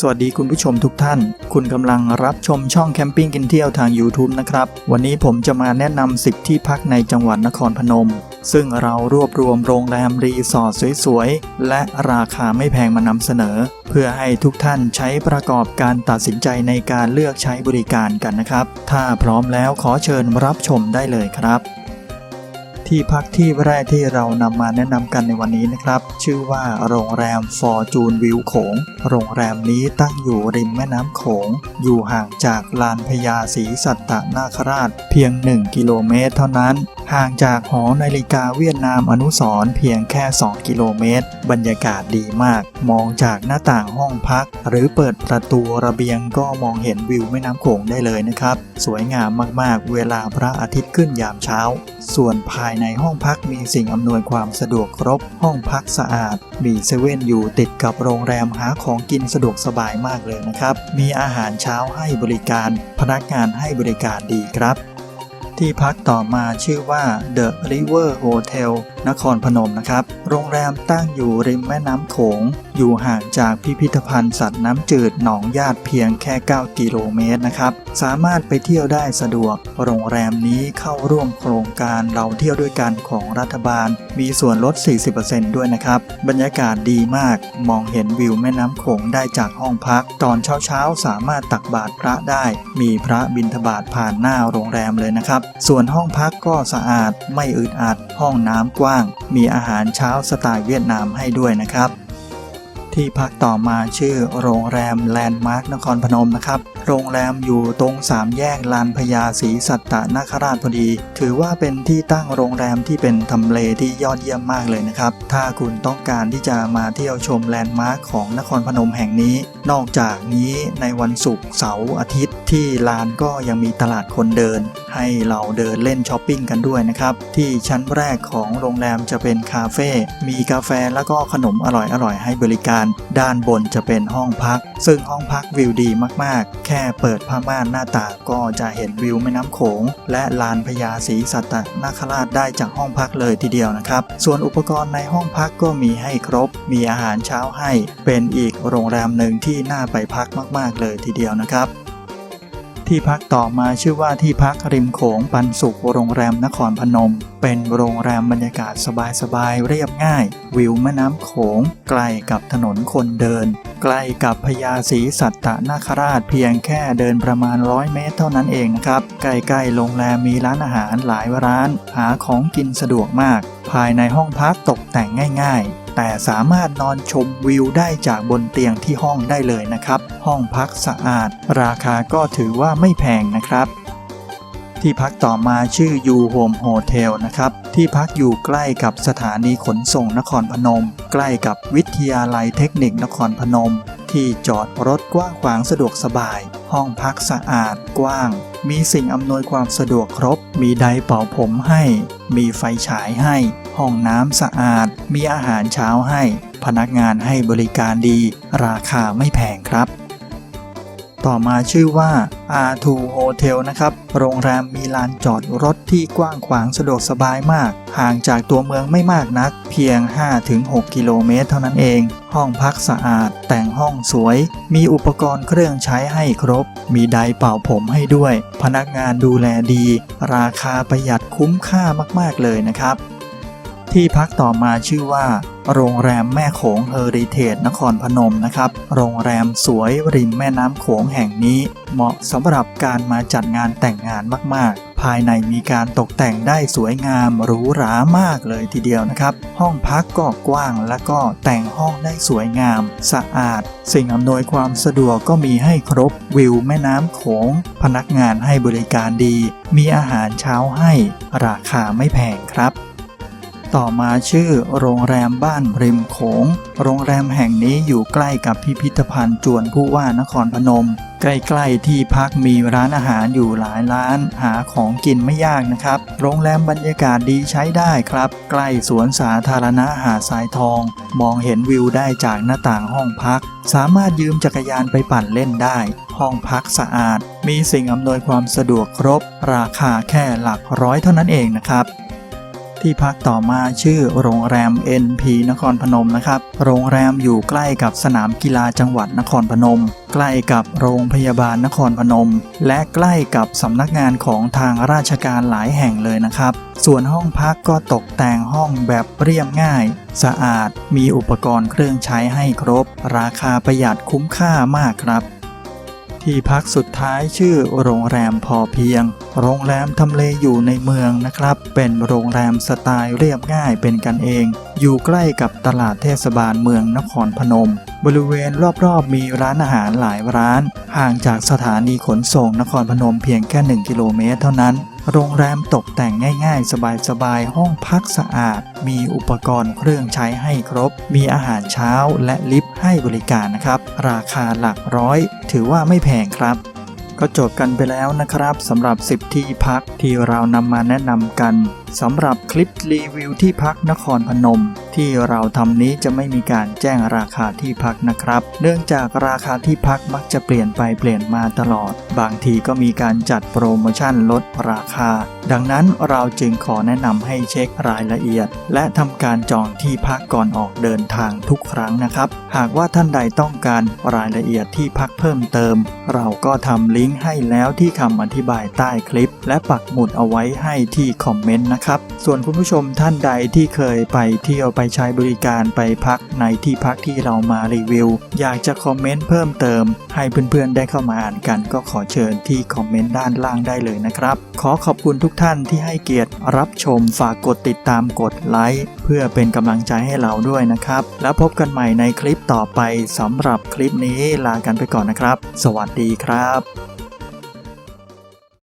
สวัสดีคุณผู้ชมทุกท่าน คุณกำลังรับชมช่องแคมปิ้งกินเที่ยวทาง YouTube นะครับ วันนี้ผมจะมาแนะนำ10ที่พักในจังหวัดนครพนม ซึ่งเรารวบรวมโรงแรมรีสอร์ทสวยๆ และราคาไม่แพงมานำเสนอ เพื่อให้ทุกท่านใช้ประกอบการตัดสินใจในการเลือกใช้บริการกันนะครับ ถ้าพร้อมแล้วขอเชิญรับชมได้เลยครับ ที่พักที่แรกที่เรานำมาแนะนำกันในวันนี้นะครับ ชื่อว่าโรงแรมฟอร์จูนวิวโขง โรงแรมนี้ตั้งอยู่ริมแม่น้ำโขง อยู่ห่างจากลานพญาศรีสัตตนาคราช เพียง 1 กิโลเมตรเท่านั้น ห่างจากหอนาฬิกาเวียดนามอนุสร์เพียงแค่ 2 กิโลเมตร บรรยากาศดีมาก มองจากหน้าต่างห้องพัก หรือเปิดประตูระเบียงก็มองเห็นวิวแม่น้ำโขงได้เลยนะครับ สวยงามมากๆ เวลาพระอาทิตย์ขึ้นยามเช้า ส่วนภายในห้องพักมีสิ่งอำนวยความสะดวกครบ ห้องพักสะอาด มีเซเว่นอยู่ติดกับโรงแรมหาของกินสะดวกสบายมากเลยนะครับ มีอาหารเช้าให้บริการ พนักงานให้บริการดีครับ ที่พักต่อมาชื่อว่า The River Hotel นครพนมนะครับ โรงแรมตั้งอยู่ริมแม่น้ำโขง อยู่ห่างจากพิพิธภัณฑ์สัตว์น้ำจืดหนองญาติเพียงแค่ 9 กิโลเมตรนะครับ สามารถไปเที่ยวได้สะดวก โรงแรมนี้เข้าร่วมโครงการเราเที่ยวด้วยกันของรัฐบาล มีส่วนลด 40%ด้วยนะครับ บรรยากาศดีมาก มองเห็นวิวแม่น้ำโขงได้จากห้องพัก ตอนเช้าๆ สามารถตักบาตรพระได้ มีพระบิณฑบาตผ่านหน้าโรงแรมเลยนะครับ ส่วนห้องพักก็สะอาด ไม่อึดอัด ห้องน้ำกว้าง มีอาหารเช้าสไตล์เวียดนามให้ด้วยนะครับ ที่พักต่อมาชื่อโรงแรมแลนด์มาร์คนครพนมนะครับ โรงแรมอยู่ตรงสามแยกลานพญาศรีสัตตนาคราชพอดี ถือว่าเป็นที่ตั้งโรงแรมที่เป็นทำเลที่ยอดเยี่ยมมากเลยนะครับ ถ้าคุณต้องการที่จะมาเที่ยวชมแลนด์มาร์คของนครพนมแห่งนี้ นอกจากนี้ในวันศุกร์เสาร์อาทิตย์ ที่ลานก็ยังมีตลาดคนเดิน ให้เราเดินเล่นช้อปปิ้งกันด้วยนะครับ ที่ชั้นแรกของโรงแรมจะเป็นคาเฟ่ มีกาแฟแล้วก็ขนมอร่อยๆให้บริการ ด้านบนจะเป็นห้องพัก ซึ่งห้องพักวิวดีมากๆ แค่เปิดผ้าม่านหน้าต่างก็จะเห็นวิวแม่น้ำโขง และลานพญาศรีสัตนาคราชได้จากห้องพักเลยทีเดียวนะครับ ส่วนอุปกรณ์ในห้องพักก็มีให้ครบ มีอาหารเช้าให้ เป็นอีกโรงแรมหนึ่งที่น่าไปพักมาก ๆ เลยทีเดียวนะครับ ที่พักต่อมาชื่อว่าที่พักริมโขงปันสุขโรงแรมนครพนม เป็นโรงแรมบรรยากาศสบายๆเรียบง่าย วิวแม่น้ำโขง ใกล้กับถนนคนเดิน ใกล้กับพญาศรีสัตตนาคราชเพียงแค่เดินประมาณร้อยเมตรเท่านั้นเองนะครับ ใกล้ๆโรงแรมมีร้านอาหารหลายร้าน หาของกินสะดวกมาก ภายในห้องพักตกแต่งง่าย ๆ แต่สามารถนอนชมวิวได้จากบนเตียงที่ห้องได้เลยนะครับ ห้องพักสะอาด ราคาก็ถือว่าไม่แพงนะครับที่พักต่อมาชื่อยูโฮมโฮเทลนะครับ ที่พักอยู่ใกล้กับสถานีขนส่งนครพนม ใกล้กับวิทยาลัยเทคนิคนครพนม ที่จอดรถกว้างขวางสะดวกสบาย ห้องพักสะอาดกว้าง มีสิ่งอำนวยความสะดวกครบ มีไดร์เป่าผมให้ มีไฟฉายให้ ห้องน้ำสะอาด มีอาหารเช้าให้ พนักงานให้บริการดี ราคาไม่แพงครับ ต่อมาชื่อว่า R2 Hotel นะครับ โรงแรมมีลานจอดรถที่กว้างขวางสะดวกสบายมาก ห่างจากตัวเมืองไม่มากนัก เพียง 5-6 กิโลเมตรเท่านั้นเอง ห้องพักสะอาด แต่งห้องสวย มีอุปกรณ์เครื่องใช้ให้ครบ มีไดร์เป่าผมให้ด้วย พนักงานดูแลดี ราคาประหยัดคุ้มค่ามากๆเลยนะครับ ที่พักต่อมาชื่อว่า โรงแรมแม่โขงเฮอริเทจนครพนมนะครับ โรงแรมสวยริมแม่น้ำโขงแห่งนี้ เหมาะสำหรับการมาจัดงานแต่งงานมาก ๆ ภายในมีการตกแต่งได้สวยงามหรูหรามากเลยทีเดียวนะครับ ห้องพักก็กว้างและก็แต่งห้องได้สวยงาม สะอาด สิ่งอำนวยความสะดวกก็มีให้ครบวิวแม่น้ำโขง พนักงานให้บริการดี มีอาหารเช้าให้ ราคาไม่แพงครับ ต่อมาชื่อโรงแรมบ้านริมโขง โรงแรมแห่งนี้อยู่ใกล้กับพิพิธภัณฑ์จวนผู้ว่านครพนม ใกล้ๆที่พักมีร้านอาหารอยู่หลายร้าน หาของกินไม่ยากนะครับ โรงแรมบรรยากาศดีใช้ได้ครับ ใกล้สวนสาธารณะหาดทรายทอง มองเห็นวิวได้จากหน้าต่างห้องพัก สามารถยืมจักรยานไปปั่นเล่นได้ ห้องพักสะอาด มีสิ่งอำนวยความสะดวกครบ ราคาแค่หลักร้อยเท่านั้นเองนะครับ ที่พักต่อมาชื่อโรงแรม NP นครพนมนะครับ โรงแรมอยู่ใกล้กับสนามกีฬาจังหวัดนครพนม ใกล้กับโรงพยาบาลนครพนม และใกล้กับสำนักงานของทางราชการหลายแห่งเลยนะครับ ส่วนห้องพักก็ตกแต่งห้องแบบเรียบง่าย สะอาดมีอุปกรณ์เครื่องใช้ให้ครบ ราคาประหยัดคุ้มค่ามากครับ ที่พักสุดท้ายชื่อโรงแรมพอเพียง โรงแรมทำเลอยู่ในเมืองนะครับ เป็นโรงแรมสไตล์เรียบง่ายเป็นกันเอง อยู่ใกล้กับตลาดเทศบาลเมืองนครพนม บริเวณรอบๆ มีร้านอาหารหลายร้าน ห่างจากสถานีขนส่งนครพนมเพียงแค่ 1 กิโลเมตรเท่านั้น โรงแรมตกแต่งง่าย ๆ สบายๆ ห้องพักสะอาด มีอุปกรณ์เครื่องใช้ให้ครบ มีอาหารเช้าและลิฟต์ให้บริการนะครับ ราคาหลักร้อย ถือว่าไม่แพงครับ ก็จบกันไปแล้วนะครับสำหรับ 10 ที่พักที่เรานำมาแนะนำกันสำหรับคลิปรีวิวที่พักนครพนม ที่เราทำนี้จะไม่มีการแจ้งราคาที่พักนะครับ เนื่องจากราคาที่พักมักจะเปลี่ยนไปเปลี่ยนมาตลอด บางทีก็มีการจัดโปรโมชั่นลดราคา ดังนั้นเราจึงขอแนะนำให้เช็ครายละเอียด และทำการจองที่พักก่อนออกเดินทางทุกครั้งนะครับ หากว่าท่านใดต้องการรายละเอียดที่พักเพิ่มเติม เราก็ทำลิงก์ให้แล้วที่คำอธิบายใต้คลิป และปักหมุดเอาไว้ให้ที่คอมเมนต์นะครับ ส่วนคุณผู้ชมท่านใดที่เคยไปเที่ยวไปใช้บริการไปพักในที่พักที่เรามารีวิว อยากจะคอมเมนต์เพิ่มเติม ให้เพื่อนๆได้เข้ามาอ่านกัน ก็ขอเชิญที่คอมเมนต์ด้านล่างได้เลยนะครับ ขอขอบคุณทุกท่านที่ให้เกียรติรับชมฝากกดติดตามกดไลค์เพื่อเป็นกำลังใจให้เราด้วยนะครับ แล้วพบกันใหม่ในคลิปต่อไปสำหรับคลิปนี้ลากันไปก่อนนะครับ สวัสดีครับ